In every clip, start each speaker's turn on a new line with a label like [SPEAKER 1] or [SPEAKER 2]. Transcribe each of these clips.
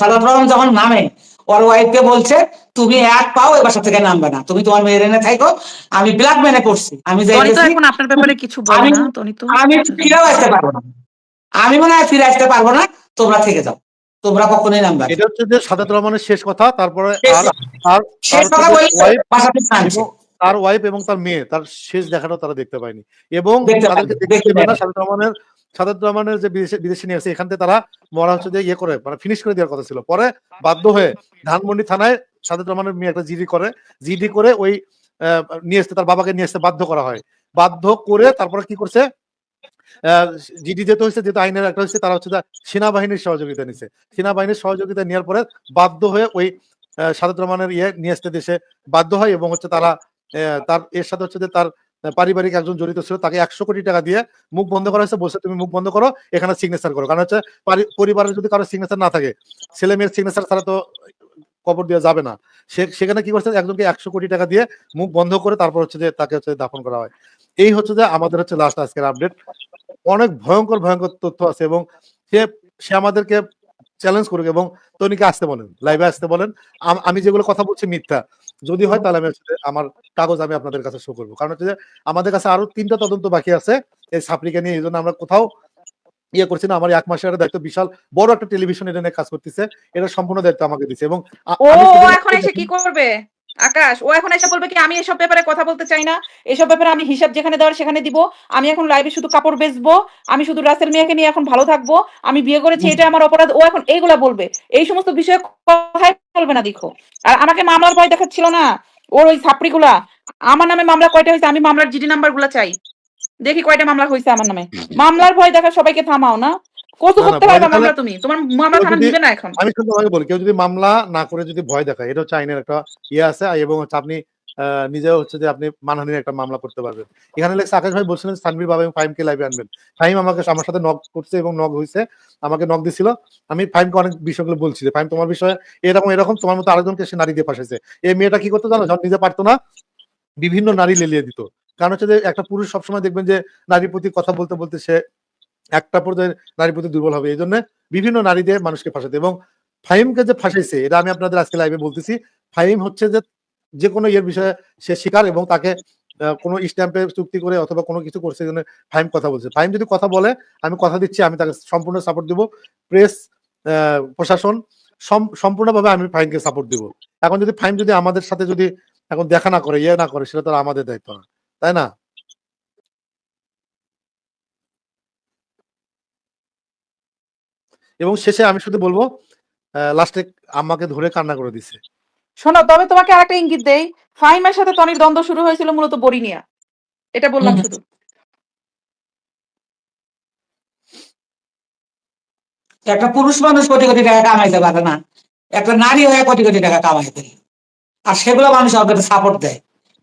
[SPEAKER 1] সাদাত রহমান যখন নামে ওর ওয়াইফকে বলছে তুমি এক পাও এ বাসা থেকে নামবে না। তুমি তোমার মেয়ের এনে থাকো আমি ব্ল্যাক ম্যানে করছি আমি
[SPEAKER 2] এখন আপনার ব্যাপারে কিছু বলে
[SPEAKER 1] আমি-
[SPEAKER 2] না
[SPEAKER 1] আমি ফিরেও আসতে পারব না। আমি মনে হয় ফিরে আসতে পারব না তোমরা থেকে যাও। তোমরা কখনোই নামবে
[SPEAKER 3] এটা হচ্ছে যে সাদাত রহমানের শেষ কথা তারপরে আর। আর
[SPEAKER 1] শেষ
[SPEAKER 3] তার
[SPEAKER 1] কথা
[SPEAKER 3] হচ্ছে
[SPEAKER 1] বাসা থেকে নামছে
[SPEAKER 3] এবং তার ওয়াইফ এবং তার মেয়ে তার শেষ দেখাটাও তারা দেখতে পায়নি। এবং তাদেরকে দেখতে পায় না সাদাত রহমানের সাদাত রহমানের যে বিদেশি নিয়ে আছে এখান থেকে তারা মরা হচ্ছে যে ইয়ে করে মানে ফিনিশ করে দেওয়ার কথা ছিল। পরে বাধ্য হয়ে ধানমন্ডি থানায় সাদাত রহমানের মেয়ে একটা জিডি করে জিডি করে ওই নিয়ে আসতে, তার বাবাকে নিয়ে আসতে বাধ্য করা হয়। বাধ্য করে তারপরে কি করছে? জিডি যেতে হয়েছে, যেহেতু আইনের একটা হচ্ছে তারা হচ্ছে সেনাবাহিনীর সহযোগিতা নিছে। সেনাবাহিনীর সহযোগিতা নেওয়ার পরে বাধ্য হয়ে ওই সাদাত রহমানের ইয়ে নিয়ে আসতে দেশে বাধ্য হয় এবং হচ্ছে তারা তার, এর সাথে হচ্ছে যে তার পারিবারিক একজন জড়িত ছিল, তাকে একশো কোটি টাকা দিয়ে মুখ বন্ধ করা হয়েছে, বলছে, তুমি মুখ বন্ধ করো, এখানে সিগনেচার করো। কারণ হচ্ছে পরিবারের যদি কারও সিগনেচার না থাকে, ছেলে মেয়ের সিগনেচার ছাড়া তো কবর দেওয়া যাবে না। সেখানে কি করছে, একজনকে একশো কোটি টাকা দিয়ে মুখ বন্ধ করে তারপর হচ্ছে যে তাকে হচ্ছে দাফন করা হয়। এই হচ্ছে যে আমাদের হচ্ছে লাস্ট আজকের আপডেট অনেক ভয়ঙ্কর ভয়ঙ্কর তথ্য আছে এবং সে সে আমাদেরকে চ্যালেঞ্জ করুক এবং তনিকে আসতে বলেন লাইভে আসতে বলেন। আমি যেগুলো কথা বলছি মিথ্যা। যদি হয় তাহলে আমি আসলে আমার কাগজ আমি আপনাদের কাছে শো করব। কারণ হচ্ছে যে আমাদের কাছে আরও তিনটা তদন্ত বাকি আছে এই সাপড়িকে নিয়ে। এই জন্য আমরা কোথাও ইয়ে করছি না। আমার এক মাসের একটা দায়িত্ব বিশাল বড় একটা টেলিভিশন এটা নিয়ে কাজ করতেছে। এটা সম্পূর্ণ দায়িত্ব আমাকে দিচ্ছে এবং
[SPEAKER 2] এখন এসে কি করবে? আকাশ ও এখন এসে বলবে কি আমি এসব ব্যাপারে কথা বলতে চাই না। এসব ব্যাপারে আমি হিসাব যেখানে দেওয়ার সেখানে দিব। আমি এখন লাইভে শুধু কাপড় বেচবো। আমি শুধু রাসেল মিয়াকে নিয়ে এখন ভালো থাকব। আমি বিয়ে করেছি এটা আমার অপরাধ। ও এখন এইগুলা বলবে। এই সমস্ত বিষয়ে কথাই বলবে না দেখো। আর আমাকে মামলার ভয় দেখাচ্ছিল না ওর ওই ছাপড়ি গুলা আমার নামে মামলা কয়টা হয়েছে? আমি মামলার জিডি নাম্বারগুলা চাই। দেখি কয়টা মামলা হয়েছে আমার নামে। মামলার ভয় দেখা সবাইকে থামাও না। কত করতে পারবে মামলা তুমি? তোমার মামলা থানা না এখন।
[SPEAKER 3] আমি শুধু তোমাকে বলি কেউ যদি মামলা না করে যদি ভয় দেখায় এটা হচ্ছে আইনের একটা ইয়ে আছে এবং হচ্ছে আপনি নিজেও হচ্ছে যে আপনি মানহানির একটা মামলা করতে পারবেন। এখানে আকাশ ভাই বলছিলেন সানবির বাবা এবং ফাইমকে লাইভে আনবেন। ফাইম আমাকে আমার সাথে নক করছে এবং নক হয়েছে আমাকে নক দিছিল। আমি ফাইমকে অনেক বিষয়গুলো বলছি যে ফাইম তোমার বিষয়ে এরকম এরকম তোমার মতো আরেকজনকে সে নারী দিয়ে ফাঁসাইছে। এই মেয়েটা কি করতে জানো? যখন নিজে পারতো না বিভিন্ন নারী লেলিয়ে দিত। কারণ হচ্ছে যে একটা পুরুষ সবসময় দেখবেন যে নারীর প্রতি কথা বলতে বলতে সে একটা পর্যায়ে নারীর প্রতি দুর্বল হবে এই জন্য বিভিন্ন নারী দিয়ে মানুষকে ফাঁসাতে। এবং ফাহিমকে যে ফাঁসাইছে, এটা আমি আপনাদের আজকে লাইভে বলতেছি, ফাহিম হচ্ছে যে যে কোনো ইয়ের বিষয়ে সে শিকার এবং তাকে কোনো স্ট্যাম্পে চুক্তি করে অথবা কোনো কিছু করছে জন্য ফাহিম কথা বলছে। ফাহিম যদি কথা বলে, আমি কথা দিচ্ছি, আমি তাকে সম্পূর্ণ সাপোর্ট দিব। প্রেস প্রশাসন, সম- সম্পূর্ণভাবে আমি ফাহিমকে সাপোর্ট দিব। এখন যদি ফাহিম যদি আমাদের সাথে যদি এখন দেখা না করে ইয়ে না করে, সেটা তো আমাদের দায়িত্ব না। তাই না? এবং শেষে আমি শুধু বলব লাস্টে আমাকে ধরে কান্না করে দিছে।
[SPEAKER 2] শোনো তবে তোমাকে আরেকটা ইঙ্গিত দেই। ফাহিমের সাথে টনির দ্বন্দ্ব শুরু হয়েছিল মূলত বড়ি নিয়ে এটা বললাম শুধু।
[SPEAKER 1] একটা পুরুষ মানুষ কোটি কোটি টাকা কামাইতে পারে না। একটা নারী হয়ে কোটি কোটি টাকা কামাইতে আর সেগুলো মানুষ ওকে সাপোর্ট দেয়।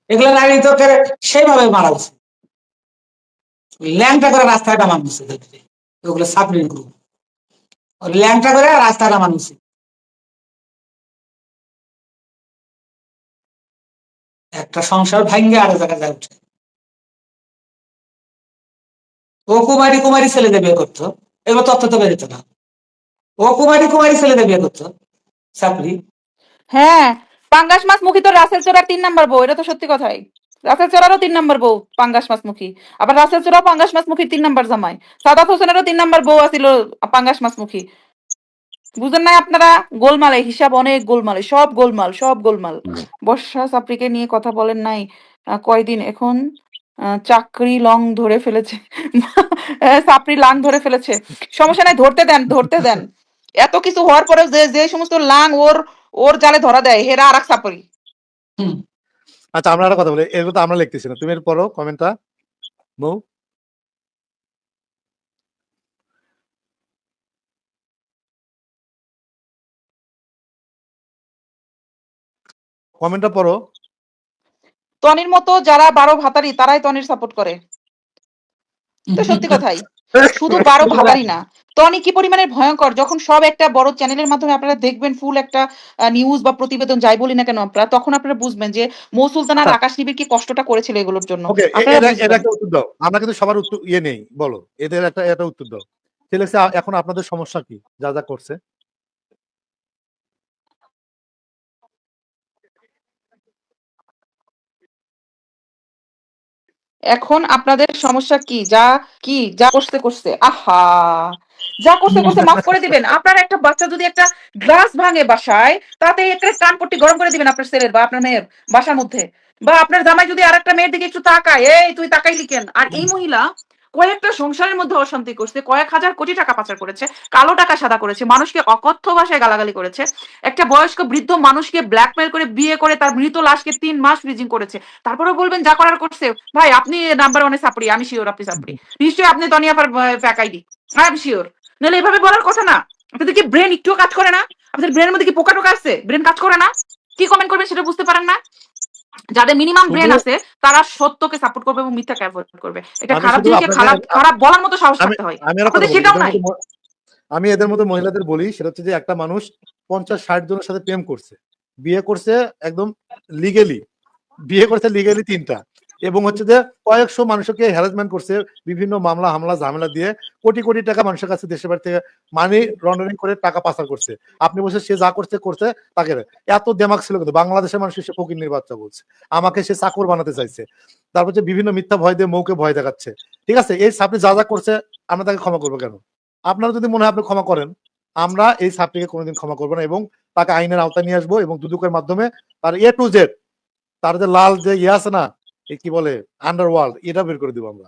[SPEAKER 1] এগুলো নারী তো সেইভাবে মারা উচিত ল্যাংটা করে রাস্তায় নামানো ওগুলো সাপোর্ট গ্রুপ ল্যাংটা করে রাস্তায় নামানো একটা সংসার ভাঙ্গে আরও জায়গায় যায় উঠে। ও কুমারী কুমারী ছেলেদের বিয়ে করতো এগুলো তথ্য তো বেরোতো না। ও কুমারী কুমারী ছেলেদের বিয়ে করতো চাকরি
[SPEAKER 2] হ্যাঁ পাঙ্গাস মাছ মুখী তো রাসেল চোরার তিন নাম্বার বউ, এটা তো সত্যি কথাই। রাসেল চোরারও তিন নাম্বার বউ পাঙ্গাস মাছ মুখী আবার রাসেল চোরা পাঙ্গাস মাছ মুখীর তিন নাম্বার জামাই। সাদাত হোসেনেরও তিন নাম্বার বউ আছিল পাঙ্গাস মাছ মুখী বুঝেন না আপনারা? গোলমালে হিসাব অনেক গোলমালে সব গোলমাল সব গোলমাল। বর্ষা চাপড়িকে নিয়ে কথা বলেন নাই। কয়দিন এখন? আহ, চাকরি লং ধরে ফেলেছে। চাপড়ি লাং ধরে ফেলেছে। সমস্যা নাই ধরতে দেন ধরতে দেন। এত কিছু হওয়ার পরে যে যে সমস্ত লাং ওর ওর জালে ধরা দেয় হেরা আর এক
[SPEAKER 1] হুম।
[SPEAKER 3] আচ্ছা আমরা একটা কথা বলি। এগুলো তো আমরা লিখতেছি না। তুমি এর পড়ো কমেন্টটা মৌ কমেন্টটা পড়ো।
[SPEAKER 2] টনির মতো যারা বারো ভাতারি, তারাই টনির সাপোর্ট করে। সত্যি কথাই। শুধু বারো ভাবারই না। টনি কি পরিমাণে ভয়ঙ্কর যখন সব একটা বড় চ্যানেলের মাধ্যমে আপনারা দেখবেন ফুল একটা নিউজ বা প্রতিবেদন যাই বলি না কেন আপনারা তখন আপনারা বুঝবেন যে মৌ সুলতান আর আকাশ নিবিড় কি কষ্টটা করেছিল এগুলোর জন্য।
[SPEAKER 3] একটা আমরা কিন্তু সবার উত্তর ইয়ে নেই বলো। এদের একটা এটা উত্তর দাও। এখন আপনাদের সমস্যা কি? যা যা করছে।
[SPEAKER 2] এখন আপনাদের সমস্যা কি? যা কি? যা করতে করতে। আহা! যা করতে করতে মাফ করে দিবেন। আপনার একটা বাচ্চা যদি একটা গ্লাস ভাঙে বাসায়, তাতে একটা কান পট্টি গরম করে দিবেন আপনার ছেলের বা আপনার মেয়ের বাসার মধ্যে। বা আপনার জামাই যদি আর একটা মেয়ের দিকে একটু তাকায়, এই, তুই তাকাইলি কেন? আর এই মহিলা কয়েকটা সংসারের মধ্যে অশান্তি করছে, কয়েক হাজার কোটি টাকা পাচার করেছে, কালো টাকা সাদা করেছে, মানুষকে অকথ্য ভাষায় গালাগালি করেছে, একটা বয়স্ক বৃদ্ধ মানুষকে ব্ল্যাকমেল করে, বিয়ে করে, তার মৃত লাশকে তিন মাস ফ্রিজিং করেছে। তারপরে বলবেন, যা করার করছে। ভাই, আপনি নাম্বার ওয়ানে সাপড়ি, আমি শিওর আপনি সাপড়ি। নিশ্চয়ই আপনি তনিয়াফার ফ্যাকাইডি আমি শিওর নাহলে এভাবে বলার কথা না। আপনাদের কি ব্রেন একটুও কাজ করে না? আপনাদের ব্রেনের মধ্যে কি পোকা টোকা আছে? ব্রেন কাজ করে না? কি কমেন্ট করবেন সেটা বুঝতে পারেন না? যাদের মিনিমাম ব্রেন আছে তারা সত্যকে সাপোর্ট করবে এবং মিথ্যাকে অ্যাভয়েড করবে। এটা খারাপ জিনিসকে খারাপ খারাপ বলার মতো সাহস
[SPEAKER 3] করতে
[SPEAKER 2] থাকতে হয়।
[SPEAKER 3] আমি
[SPEAKER 2] আমাদের সেটাও নাই।
[SPEAKER 3] আমি এদের মতো মহিলাদের বলি সেটা হচ্ছে যে একটা মানুষ পঞ্চাশ ষাট জনের সাথে প্রেম করছে। বিয়ে করছে একদম লিগেলি বিয়ে করছে লিগেলি তিনটা। এবং হচ্ছে যে কয়েকশো মানুষকে হ্যারাসমেন্ট করছে বিভিন্ন মামলা, হামলা, ঝামেলা দিয়ে কোটি কোটি টাকা মানুষের কাছে দেশের বাড়ি থেকে মানি লন্ডারিং করে টাকা পাচার করছে। আপনি বলছেন সে যা করছে করছে, তাকে এত দেমাক ছিল কিন্তু বাংলাদেশের মানুষ সে ফকির বাচ্চা বলছে। আমাকে সে চাকর বানাতে চাইছে। তারপর হচ্ছে বিভিন্ন মিথ্যা ভয় দিয়ে মৌকে ভয় দেখাচ্ছে। ঠিক আছে? এই সাপনি যা যা করছে, আমরা তাকে ক্ষমা করব কেন? আপনারা যদি মনে হয় আপনি ক্ষমা করেন, আমরা এই সাপটিকে কোনোদিন ক্ষমা করব না এবং তাকে আইনের আওতায় নিয়ে আসব এবং দুদুকের মাধ্যমে তার এ টু জেড তার যে লাল যে ইয়ে আছে না কি বলে? আন্ডারওয়ার্ল্ড এটা বের করে দিব আমরা।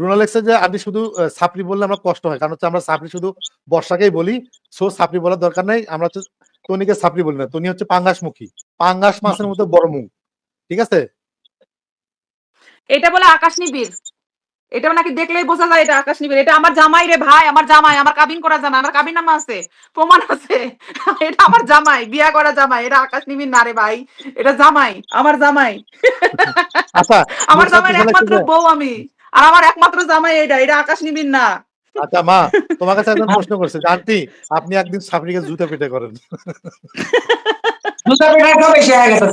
[SPEAKER 3] রুনালেক্সে যে আপনি শুধু সাপড়ি বললে আমরা কষ্ট হয়। কারণ হচ্ছে আমরা সাপড়ি শুধু বর্ষাকেই বলি সো সাপড়ি বলার দরকার নাই। আমরা হচ্ছে তনিকে সাপড়ি বলি না। তনি হচ্ছে পাঙ্গাসমুখী পাঙ্গাস মাছের মধ্যে বড় মুখ। ঠিক আছে?
[SPEAKER 2] এটা বলে আকাশ নিবিড়। এটা নাকি দেখলেই বোঝা যায় এটা আকাশ নিবিড় এটা আমার জামাই রে ভাই আমার জামাই আমার কাবিন করা জানা আমার কাবিন নামা আছে প্রমাণ আছে। এটা আমার জামাই বিয়া করা জামাই এটা আকাশ নিবিড় না রে ভাই এটা জামাই আমার জামাই।
[SPEAKER 3] আচ্ছা
[SPEAKER 2] আমার
[SPEAKER 3] জামাই
[SPEAKER 2] একমাত্র বউ আমি আর আমার একমাত্র জামাই এটা এটা আকাশ নিবিড় না।
[SPEAKER 3] আচ্ছা মা তোমার কাছে একজন প্রশ্ন করছে জানতি আপনি একদিন সাপড়িকে জুতা পেটে করেন।
[SPEAKER 1] দুটা পেটাটাও বেশি হয়ে গেছে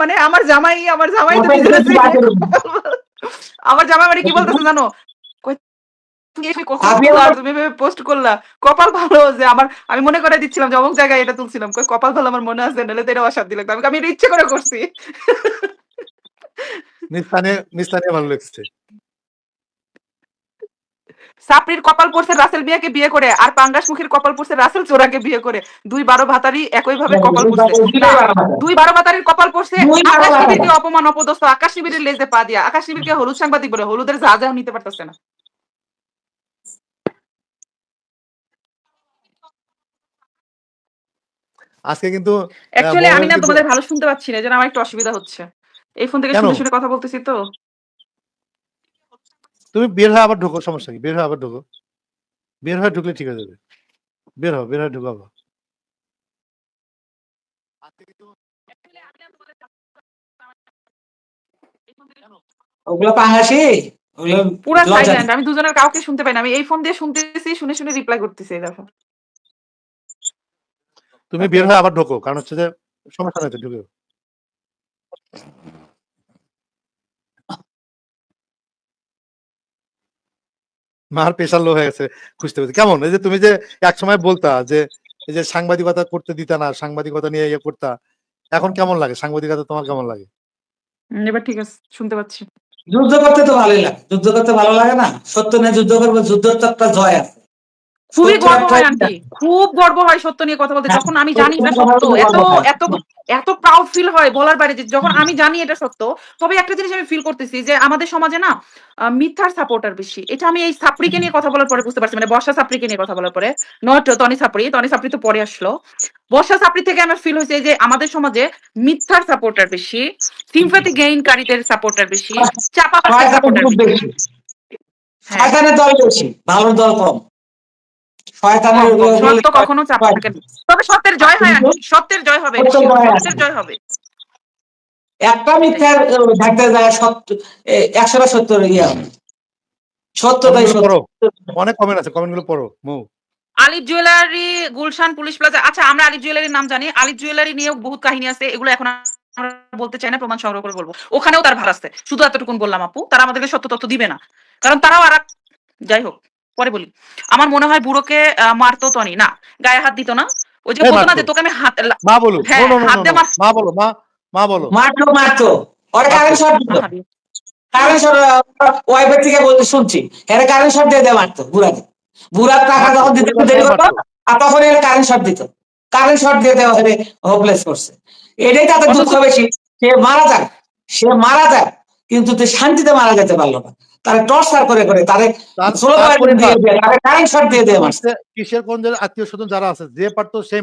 [SPEAKER 2] মানে আমার জামাই আমার জামাই তো আমার জামাই মানে কি বলতেছে জানো? তুমি পোস্ট করলা। কপাল ভালো যে আমার আমি মনে করে দিচ্ছিলাম যে অমুক জায়গায় এটা তুলছিলাম। কই কপাল ভালো আমার মনে আছে নাহলে তো এটা অশান্তি লাগতো। আমি আমি এটা ইচ্ছে করে করছি।
[SPEAKER 3] মিস্তানে মিস্তানে ভালো লাগছে।
[SPEAKER 2] সাপড়ির কপাল পড়ছে রাসেল বিয়াকে বিয়ে করে আর পাঙ্গাস মুখের কপাল পড়ছে রাসেল চোরাকে বিয়ে করে। দুই বারো ভাতারি একই ভাবে কপাল পড়ছে। দুই বারো ভাতারির কপাল পড়ছে আকাশ। শিবিরকে অপমান অপদস্থ। আকাশ শিবিরের লেজে পা দিয়া। আকাশ শিবিরকে হলুদ সাংবাদিক বলে হলুদের যা যা নিতে পারতেছে না।
[SPEAKER 3] আজকে কিন্তু
[SPEAKER 2] অ্যাকচুয়ালি আমি না তোমাদের ভালো শুনতে পাচ্ছি না যেন আমার একটু অসুবিধা হচ্ছে। এই ফোন থেকে? শুনে শুনে কথা বলতেছি তো।
[SPEAKER 3] তুমি বের হয়ে আবার ঢোকো সমস্যা কি? বের হয়ে আবার ঢোকো। বের হয়ে ঢুকলে ঠিক হয়ে যাবে। বের হও বের হয়ে ঢুকো আবার।
[SPEAKER 1] ওগুলো পাঙ্গাসি
[SPEAKER 2] পুরা সাইলেন্ট আমি দুজনের কাউকে শুনতে পাই না। আমি এই ফোন দিয়ে শুনতেছি শুনে শুনে রিপ্লাই করতেছি এই দেখো।
[SPEAKER 3] তুমি বের হয়ে আবার ঢোকো কারণ হচ্ছে যে সমস্যা নাই তো ঢুকে মার পেশার লো হয়ে গেছে খুঁজতে পেরেছি। কেমন? এই যে তুমি যে এক সময় বলতা যে এই যে সাংবাদিকতা করতে দিতা না সাংবাদিকতা নিয়ে ইয়ে করতা এখন কেমন লাগে? সাংবাদিকতা তোমার কেমন লাগে?
[SPEAKER 2] এবার ঠিক আছে শুনতে পাচ্ছি।
[SPEAKER 1] যুদ্ধ করতে তো ভালোই লাগে। যুদ্ধ করতে ভালো লাগে না? সত্য নিয়ে যুদ্ধ করব যুদ্ধ তো একটা জয় আছে।
[SPEAKER 2] খুবই গর্ব হয় আন্টি। খুব গর্ব হয় সত্য নিয়ে কথা বলতে।
[SPEAKER 1] হ্যাঁ,
[SPEAKER 2] যখন আমি জানি এটা সত্য এত এত এত প্রাউড ফিল হয় বলার বাইরে যে যখন আমি জানি এটা সত্য তবে একটা জিনিস আমি ফিল করতেছি যে আমাদের সমাজে না মিথ্যার সাপোর্টার বেশি। এটা আমি এই সাপড়িকে নিয়ে কথা বলার পরে বুঝতে পারছি মানে বর্ষা সাপড়িকে নিয়ে কথা বলার পরে। নট টনি সাপড়ি টনি সাপড়ি তো পরে আসলো। বর্ষা সাপড়ি থেকে আমার ফিল হয়েছে যে আমাদের সমাজে মিথ্যার সাপোর্টার বেশি সিম্পাথি গেইনকারীদের সাপোর্টার বেশি
[SPEAKER 1] শয়তানের
[SPEAKER 2] সাপোর্টার বেশি।
[SPEAKER 1] বেশি।
[SPEAKER 2] হ্যাঁ।
[SPEAKER 1] দল বেশি ভালো দল কম। শয়তানের
[SPEAKER 2] কম, কম।
[SPEAKER 1] ওগুলো-
[SPEAKER 2] সত্য কখনো চাপা থাকে না। তবে সত্যের জয় হয় সত্যের জয় হবে।
[SPEAKER 1] সত্যের জয় আছে।
[SPEAKER 2] সত্যের জয় হবে।
[SPEAKER 1] একটা মিথ্যার থাকতে যায় সত্য একশোটা সত্তর ইয়ে সত্যটাই সত্য।
[SPEAKER 3] অনেক কমেন্ট আছে। কমেন্টগুলো পড়ো। মৌ।
[SPEAKER 2] আলিফ জুয়েলারি গুলশান পুলিশ প্লাজা। আচ্ছা আমরা আলিফ জুয়েলারির নাম জানি। আলিফ জুয়েলারি নিয়েও বহুত কাহিনী আছে। এগুলো এখন আমরা বলতে চাই না প্রমাণ সংগ্রহ করে বলব। ওখানেও তার ভার আছে। শুধু এতটুকুন বললাম আপু। তারা আমাদেরকে সত্য তথ্য দিবে না। কারণ তারাও আর যাই হোক। পরে বলি। আমার মনে হয় বুড়োকে আহ, মারতো টনি না। গায়ে হাত দিত না। ওই যে বলতো না যে তোকে আমি হাত
[SPEAKER 3] মা বলো
[SPEAKER 2] হ্যাঁ, হাত দিয়ে মার-
[SPEAKER 3] মা বলো মা মা বলো
[SPEAKER 1] মারতো মারতো। ওরা শট দিত
[SPEAKER 2] আহারে।
[SPEAKER 1] কারেন্ট ওয়াইফের থেকে বলতে শুনছি। এরা কারেন্ট শট দিয়ে দিয়ে মারতো বুড়াকে। বুড়ার টাকা যখন দিতে দেরি করতো আর তখন এরা কারেন্ট শট দিত। কারেন্ট শট দিয়ে দেওয়া হলে হোপলেস করছে। এটাই তাদের দুঃখ বেশি। সে মারা যাক সে মারা যাক কিন্তু সে শান্তিতে মারা যেতে পারল না। তারে টর্চার করে করে তারে স্লো
[SPEAKER 3] তার
[SPEAKER 1] দিয়ে দিয়ে তারে কারেন্ট শট দিয়ে দিয়ে মারছে।
[SPEAKER 3] কিসের- কিসের কোন আত্মীয় স্বজন যারা আছে যে পারতো সেই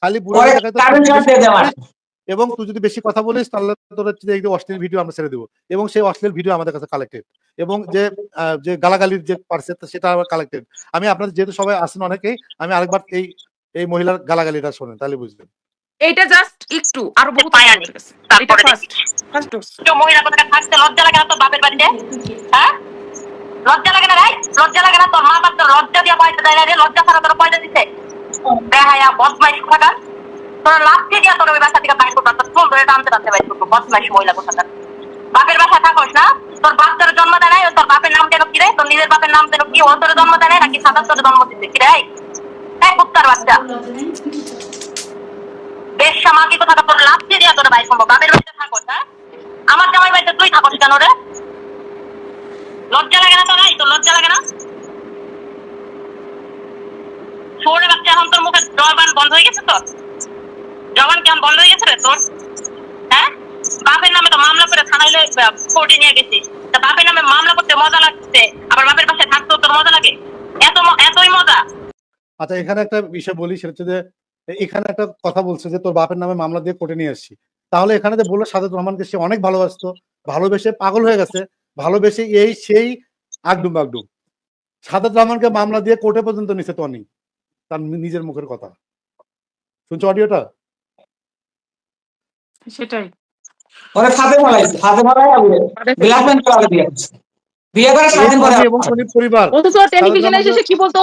[SPEAKER 3] খালি বুড়ো
[SPEAKER 1] কারেন্ট শট দিয়ে দিয়ে
[SPEAKER 3] কথা
[SPEAKER 1] মারছে
[SPEAKER 3] এবং তুই যদি বেশি কথা বলিস তাহলে তোর যে অশ্লীল ভিডিও আমরা ছেড়ে দেবো। এবং সেই অশ্লীল ভিডিও আমাদের কাছে কালেক্টেড এবং যে যে গালাগালির যে পারছে সেটা আবার কালেক্টেড আমি আপনাদের যেহেতু সবাই আছেন অনেকেই আমি আরেকবার এই এই মহিলার গালাগালিটা শোনেন তাহলে বুঝবেন।
[SPEAKER 2] এইটা জাস্ট একটু আরও বহুত
[SPEAKER 4] পায় আনি। তারপরে
[SPEAKER 2] এটা ফার্স্ট ফার্স্ট ডোজ
[SPEAKER 4] তো মহিলা কোথাকা থাকতে লজ্জা লাগে না তোর বাপের বাড়িতে? হ্যাঁ? লজ্জা লাগে না রাই লজ্জা লাগে না তোর মা বাপ তোর লজ্জা দিয়ে পয়সা দেয় না রে? লজ্জা ছাড়া তোর পয়সা দিচ্ছে দেখায়া বদমাইশ কোথাকার? তোর লাস্টে দিয়া তোর ওই বাসা থেকে বাইর করব তোর চুল ধরে টানতে টানতে বাইর করব বদমাইশ মহিলা কোথাকার? বাপের বাসা থাকোস না? তোর বাপ তোর জন্ম দেয় নাই তোর বাপের নাম যেন কি রে? তোর নিজের বাপের নাম যেন কি? ও তোর জন্ম দেয় নাই নাকি সাদা তোর জন্ম দিচ্ছে কি রে? এই কুত্তার বাচ্চা। বেশ সামাকি কোথাকার তোর লাস্টে দিয়া তোর বাইর করব বাপের বাড়িতে থাকোস হ্যাঁ আমার জামাই বাড়িতে তুই থাকোস কেন রে? লজ্জা লাগে না তোর লজ্জা লাগে না? শোনে বাচ্চা এখন তোর মুখে জবান বন্ধ হয়ে গেছে তোর? জবান কেমন বন্ধ হয়ে গেছে রে তোর? হ্যাঁ? বাপের নামে তো মামলা করে থানাইলে কোর্টে নিয়ে গেছিস। তা বাপের নামে মামলা করতে মজা লাগছে, আবার বাপের পাশে থাকতেও তোর মজা লাগে? এত এতই মজা।
[SPEAKER 3] আচ্ছা এখানে একটা বিষয় বলি, সেটা হচ্ছে যে এখানে একটা কথা বলছে যে তোর বাপের নামে মামলা দিয়ে কোর্টে নিয়ে আসছি। তাহলে এখানে যে বলল সাদত রহমানকে সে অনেক ভালোবাসতো ভালোবেসে পাগল হয়ে গেছে ভালোবেসে এই সেই আগডুম বাগডুম সাদত রহমানকে মামলা দিয়ে কোর্টে পর্যন্ত নিছে টনি তার নিজের মুখের কথা। শুনছো অডিওটা?
[SPEAKER 2] সেটাই।
[SPEAKER 1] ওরা ফাঁদে মারাইছে ফাঁদে মারাই ব্ল্যাকমেল করে বিয়ে করছে। বিয়ে করে স্বাধীন করে
[SPEAKER 3] এবং টনির পরিবার।
[SPEAKER 2] অথচ টেলিভিশনে এসে কি বলতো?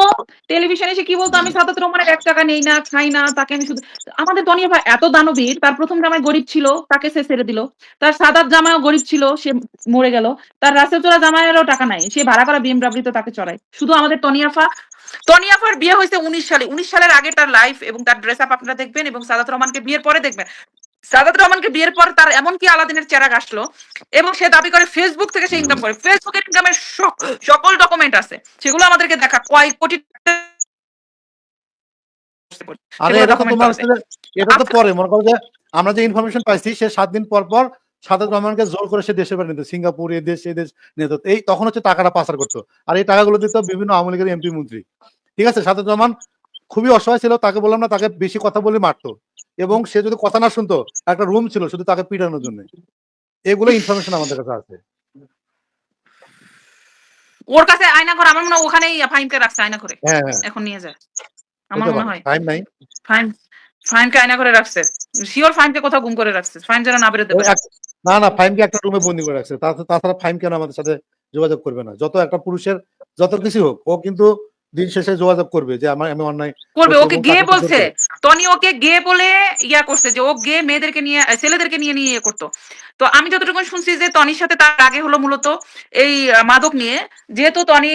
[SPEAKER 2] টেলিভিশনে এসে কি বলতো? আমি সাদাত রহমানের এক টাকা নেই না খাই না তাকে আমি শুধু আমাদের দনিয়া ভাই এত দানবীর তার প্রথম জামাই গরিব ছিল তাকে সে ছেড়ে দিল। তার সাদাত জামাইও গরিব ছিল সে মরে গেল। তার রাসেল চোরা জামাইয়েরও টাকা নাই সে ভাড়া করা বিএমডব্লিউ তাকে চড়ায়। শুধু আমাদের তনিয়াফা তনিয়াফার বিয়ে হয়েছে উনিশ সালে। উনিশ সালের আগে তার লাইফ এবং তার ড্রেস আপ আপনারা দেখবেন এবং সাদাত রহমানকে বিয়ের পরে দেখবেন। সাদাত রহমানকে বিয়ের পর তার এমন কি আলাদিনের চেরাগ আসলো এবং সে দাবি করে ফেসবুক থেকে সে ইনকাম করে। ফেসবুকের ইনকামের সকল ডকুমেন্ট আছে সেগুলো আমাদেরকে দেখা। কয় কোটি
[SPEAKER 3] আরে এটা তো তোমার এটা তো পরে মনে করো যে আমরা যে ইনফরমেশন পাইছি সে সাত দিন পর পর সাদত রহমানকে জোর করে সে দেশে বাড়ি নিত সিঙ্গাপুর এই দেশ এই দেশ নিত এই তখন হচ্ছে টাকাটা পাচার করতো। আর এই টাকাগুলো দিত বিভিন্ন আওয়ামী লীগের এমপি মন্ত্রী। ঠিক আছে সাদত রহমান খুবই অসহায় ছিল তাকে বললাম না তাকে বেশি কথা বলে মারতো। এবং সে যদি কথা না শুনতো একটা রুম ছিল শুধু তাকে পিটানোর জন্য। এগুলো ইনফরমেশন আমাদের কাছে আছে।
[SPEAKER 2] ওর কাছে আয়না ঘর আমার মনে হয় ওখানেই ফাইনকে রাখছে আয়না করে।
[SPEAKER 3] হ্যাঁ হ্যাঁ।
[SPEAKER 2] এখন নিয়ে যায়। আমার মনে হয়।
[SPEAKER 3] নাই।
[SPEAKER 2] ফাইন আয়না করে রাখছে। শিওর ফাইনকে কোথাও গুম করে রাখছে। ফাইন যেন না বেরোতে পারে।
[SPEAKER 3] না না ফাইমকে একটা রুমে বন্দি করে রাখছে। তাছাড়া ফাইম কেন আমাদের সাথে যোগাযোগ করবে না? যত একটা পুরুষের যত কিছু হোক ও কিন্তু দিন শেষে যোগাযোগ করবে যে আমার আমি অন্যায়
[SPEAKER 2] করবে ওকে গে বলছে। টনি ওকে গে বলে ইয়া করছে যে ও গে মেয়েদেরকে নিয়ে ছেলেদেরকে নিয়ে নিয়ে ইয়ে করতো। তো আমি যতটুকু শুনছি যে টনির সাথে তার আগে হলো মূলত এই মাদক নিয়ে। যেহেতু টনি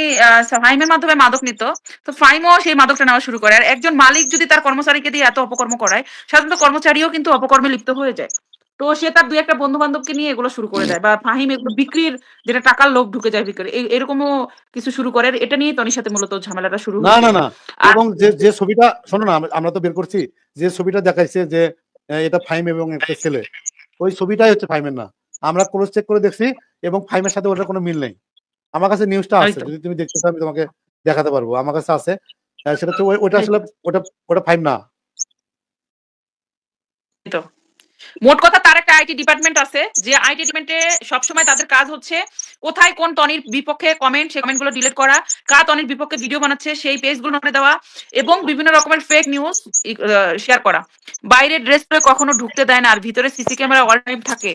[SPEAKER 2] ফাইমের মাধ্যমে মাদক নিত তো ফাইমও সেই মাদকটা নেওয়া শুরু করে। আর একজন মালিক যদি তার কর্মচারীকে দিয়ে এত অপকর্ম করায় সাধারণত কর্মচারীও কিন্তু অপকর্মে লিপ্ত হয়ে যায়। তো সে তার দুই একটা বন্ধু বান্ধবকে নিয়ে এগুলো শুরু করে দেয় বা ফাহিম এগুলো বিক্রির যেটা টাকার লোভ ঢুকে যায় বিক্রি এরকমও কিছু শুরু করে। এটা নিয়ে টনির সাথে মূলত ঝামেলাটা শুরু
[SPEAKER 3] না না না। এবং যে যে ছবিটা শোনো না আমরা তো বের করছি। যে ছবিটা দেখাইছে যে এটা ফাইম এবং একটা ছেলে। ওই ছবিটাই হচ্ছে ফাইমের না। আমরা ক্রস চেক করে দেখছি এবং ফাইমের সাথে ওটার কোনো মিল নেই। আমার কাছে নিউজটা আছে। যদি তুমি দেখতে চাও আমি তোমাকে দেখাতে পারব। আমার কাছে আছে। সেটা হচ্ছে ওই- ওটা আসলে ওটা ওটা ফাইম না।
[SPEAKER 2] তো। মোট কথা তার একটা আইটি ডিপার্টমেন্ট আছে, যে আইটি ডিপার্টমেন্টে সবসময় তাদের কাজ হচ্ছে কোথায় কোন টনির বিপক্ষে কমেন্ট সেই কমেন্টগুলো ডিলিট করা, কার টনির বিপক্ষে ভিডিও বানাচ্ছে, সেই পেজগুলো নড়ে দেওয়া এবং বিভিন্ন রকমের ফেক নিউজ শেয়ার করা। বাইরে ড্রেস পরে কখনো ঢুকতে দেয় না, আর ভিতরে সিসি ক্যামেরা অল টাইম থাকে।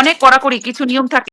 [SPEAKER 2] অনেক কড়াকড়ি, কিছু নিয়ম থাকে।